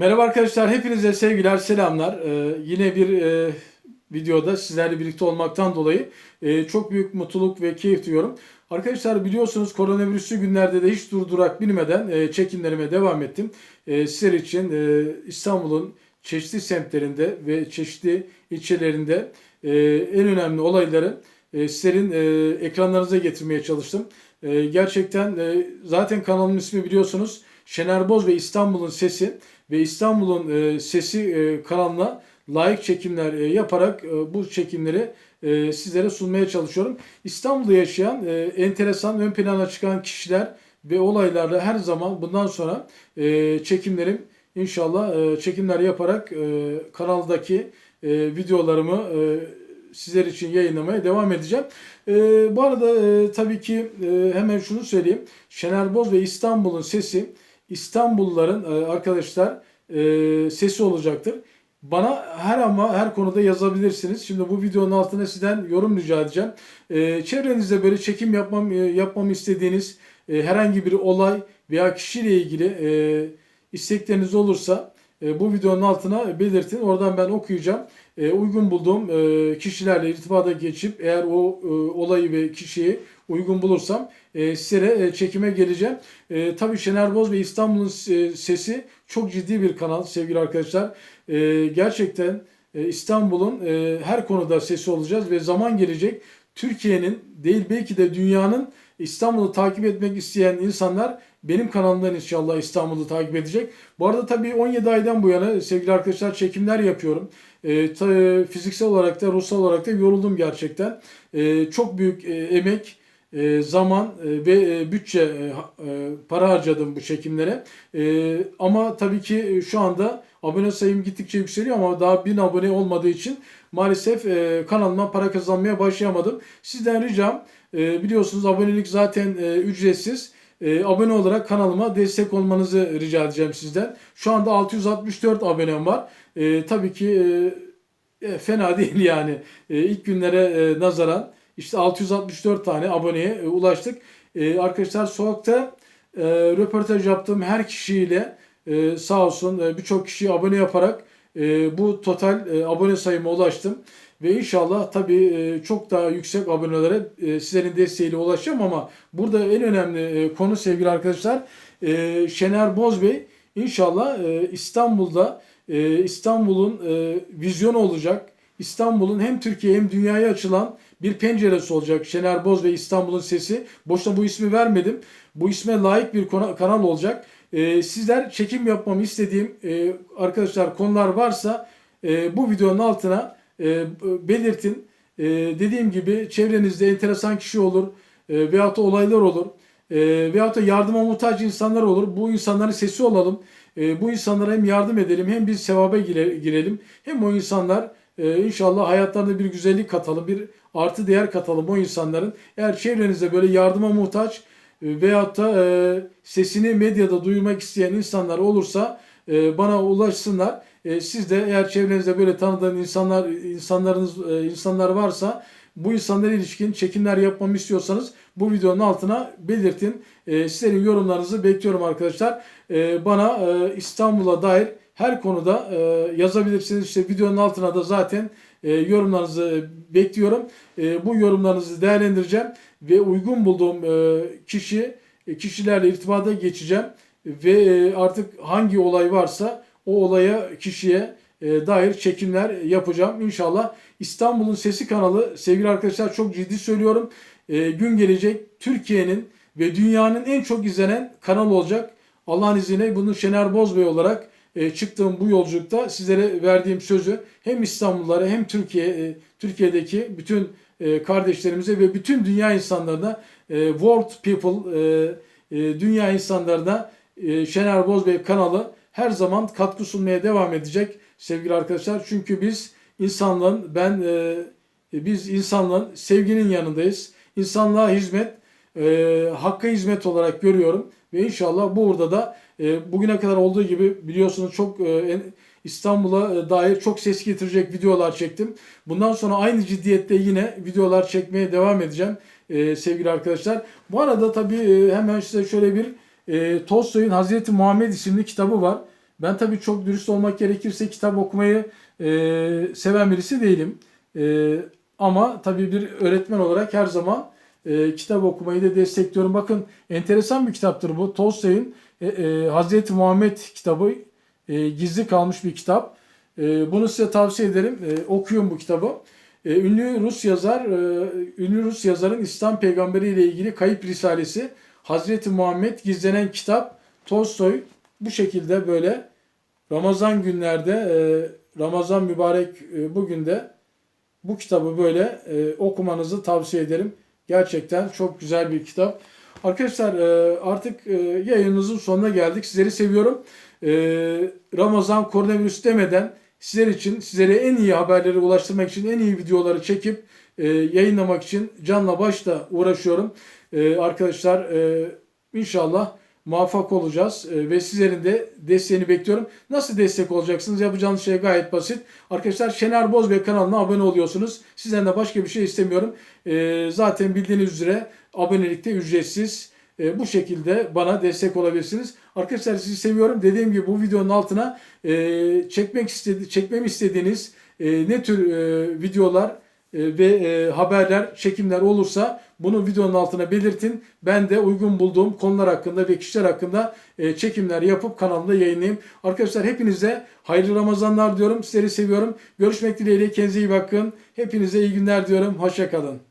Merhaba arkadaşlar, hepinize sevgiler, selamlar. Ee, yine bir e, videoda sizlerle birlikte olmaktan dolayı e, çok büyük mutluluk ve keyif duyuyorum. Arkadaşlar biliyorsunuz koronavirüsü günlerde de hiç durdurak bilmeden e, çekimlerime devam ettim. E, sizler için e, İstanbul'un çeşitli semtlerinde ve çeşitli ilçelerinde e, en önemli olayları e, sizlerin e, ekranlarınıza getirmeye çalıştım. E, gerçekten e, zaten kanalımın ismi biliyorsunuz Şener Boz ve İstanbul'un Sesi ve İstanbul'un e, Sesi e, kanalına layık çekimler e, yaparak e, bu çekimleri e, sizlere sunmaya çalışıyorum. İstanbul'da yaşayan e, enteresan ön plana çıkan kişiler ve olaylarla her zaman bundan sonra e, çekimlerim inşallah e, çekimler yaparak e, kanaldaki e, videolarımı e, sizler için yayınlamaya devam edeceğim. E, bu arada e, tabii ki e, hemen şunu söyleyeyim. Şener Boz ve İstanbul'un sesi İstanbulluların e, arkadaşlar e, sesi olacaktır. Bana her ama her konuda yazabilirsiniz. Şimdi bu videonun altına sizden yorum rica edeceğim. E, çevrenizde böyle çekim yapmam yapmamı istediğiniz herhangi bir olay veya kişiyle ilgili istekleriniz olursa bu videonun altına belirtin. Oradan ben okuyacağım. Uygun bulduğum kişilerle irtibata geçip eğer o olayı ve kişiyi uygun bulursam e, sizlere e, çekime geleceğim. E, tabii Şener Boz ve İstanbul'un e, Sesi çok ciddi bir kanal sevgili arkadaşlar. E, gerçekten e, İstanbul'un e, her konuda sesi olacağız ve zaman gelecek Türkiye'nin değil belki de dünyanın İstanbul'u takip etmek isteyen insanlar benim kanalımdan inşallah İstanbul'u takip edecek. Bu arada tabii 17 aydan bu yana sevgili arkadaşlar çekimler yapıyorum. E, ta, fiziksel olarak da ruhsal olarak da yoruldum gerçekten. E, çok büyük e, emek, e, zaman e, ve e, bütçe e, e, para harcadım bu çekimlere. E, ama tabii ki şu anda abone sayım gittikçe yükseliyor ama daha 1000 abone olmadığı için maalesef e, kanalımdan para kazanmaya başlayamadım. Sizden ricam e, biliyorsunuz abonelik zaten e, ücretsiz. E, abone olarak kanalıma destek olmanızı rica edeceğim sizden. Şu anda 664 abonem var. E, tabii ki e, e, fena değil yani. E, ilk günlere e, nazaran işte 664 tane aboneye e, ulaştık. E, arkadaşlar sokakta e, röportaj yaptığım her kişiyle sağ olsun birçok kişiyi abone yaparak bu total abone sayıma ulaştım. Ve inşallah tabii çok daha yüksek abonelere sizlerin desteğiyle ulaşacağım ama burada en önemli konu sevgili arkadaşlar e, Şener Bozbey inşallah İstanbul'da İstanbul'un vizyonu olacak. İstanbul'un hem Türkiye hem dünyaya açılan bir penceresi olacak. Şener Boz ve İstanbul'un sesi. Boşuna bu ismi vermedim. Bu isme layık bir kanal olacak. E, sizler çekim yapmamı istediğim e, arkadaşlar konular varsa e, bu videonun altına e, belirtin. Dediğim gibi çevrenizde enteresan kişi olur e, veyahut da olaylar olur. E, veyahut da yardıma muhtaç insanlar olur. Bu insanların sesi olalım. Bu insanlara hem yardım edelim hem biz sevaba gire- girelim. Hem o insanlar e, inşallah hayatlarına bir güzellik katalım, bir artı değer katalım o insanların. Eğer çevrenizde böyle yardıma muhtaç e, veyahut da e, sesini medyada duyurmak isteyen insanlar olursa e, bana ulaşsınlar. E, siz de eğer çevrenizde böyle tanıdığın insanlar insanlarınız insanlar varsa bu insanlara ilişkin çekimler yapmamı istiyorsanız bu videonun altına belirtin. Sizlerin yorumlarınızı bekliyorum arkadaşlar. Bana İstanbul'a dair her konuda e, yazabilirsiniz. İşte videonun altına da zaten e, yorumlarınızı bekliyorum. E, bu yorumlarınızı değerlendireceğim ve uygun bulduğum e, kişi e, kişilerle irtibata geçeceğim ve e, artık hangi olay varsa o olaya kişiye e, dair çekimler yapacağım. İnşallah İstanbul'un Sesi kanalı sevgili arkadaşlar çok ciddi söylüyorum. E, gün gelecek Türkiye'nin ve dünyanın en çok izlenen kanalı olacak. Allah'ın izniyle bunu Şener Bozbey olarak e, çıktığım bu yolculukta sizlere verdiğim sözü hem İstanbullulara hem Türkiye e, Türkiye'deki bütün e, kardeşlerimize ve bütün dünya insanlarına world people dünya insanlarına e, Şener Bozbey kanalı her zaman katkı sunmaya devam edecek sevgili arkadaşlar. Çünkü biz insanlığın ben biz insanlığın sevginin yanındayız. İnsanlığa hizmet e, hakka hizmet olarak görüyorum ve inşallah burada da e, bugüne kadar olduğu gibi biliyorsunuz çok e, İstanbul'a e, dair çok ses getirecek videolar çektim. Bundan sonra aynı ciddiyette yine videolar çekmeye devam edeceğim e, sevgili arkadaşlar. Bu arada tabii e, hemen size şöyle bir e, Tolstoy'un Hazreti Muhammed isimli kitabı var. Ben tabii çok dürüst olmak gerekirse kitap okumayı e, seven birisi değilim. E, ama tabii bir öğretmen olarak her zaman e, kitap okumayı da destekliyorum. Bakın enteresan bir kitaptır bu. Tolstoy'un e, e, Hazreti Muhammed kitabı e, gizli kalmış bir kitap. E, bunu size tavsiye ederim. E, okuyun bu kitabı. E, ünlü Rus yazar, e, ünlü Rus yazarın İslam peygamberi ile ilgili kayıp risalesi Hazreti Muhammed gizlenen kitap Tolstoy bu şekilde böyle Ramazan günlerde e, Ramazan mübarek e, bugün de bu kitabı böyle e, okumanızı tavsiye ederim. Gerçekten çok güzel bir kitap. Arkadaşlar e, artık e, yayınımızın sonuna geldik. Sizleri seviyorum. E, Ramazan koronavirüs demeden sizler için sizlere en iyi haberleri ulaştırmak için en iyi videoları çekip yayınlamak için canla başla uğraşıyorum. Arkadaşlar inşallah muvaffak olacağız E, ve sizlerin de desteğini bekliyorum. Nasıl destek olacaksınız? Yapacağınız şey gayet basit. Arkadaşlar Şener Bozbey kanalına abone oluyorsunuz. Sizden de başka bir şey istemiyorum. E, zaten bildiğiniz üzere abonelik de ücretsiz. E, bu şekilde bana destek olabilirsiniz. Arkadaşlar sizi seviyorum. Dediğim gibi bu videonun altına e, çekmek istedi, çekmemi istediğiniz e, ne tür e, videolar ve haberler, çekimler olursa bunu videonun altına belirtin. Ben de uygun bulduğum konular hakkında ve kişiler hakkında e, çekimler yapıp kanalımda yayınlayayım. Arkadaşlar hepinize hayırlı Ramazanlar diyorum. Sizleri seviyorum. Görüşmek dileğiyle. Kendinize iyi bakın. Hepinize iyi günler diyorum. Hoşçakalın.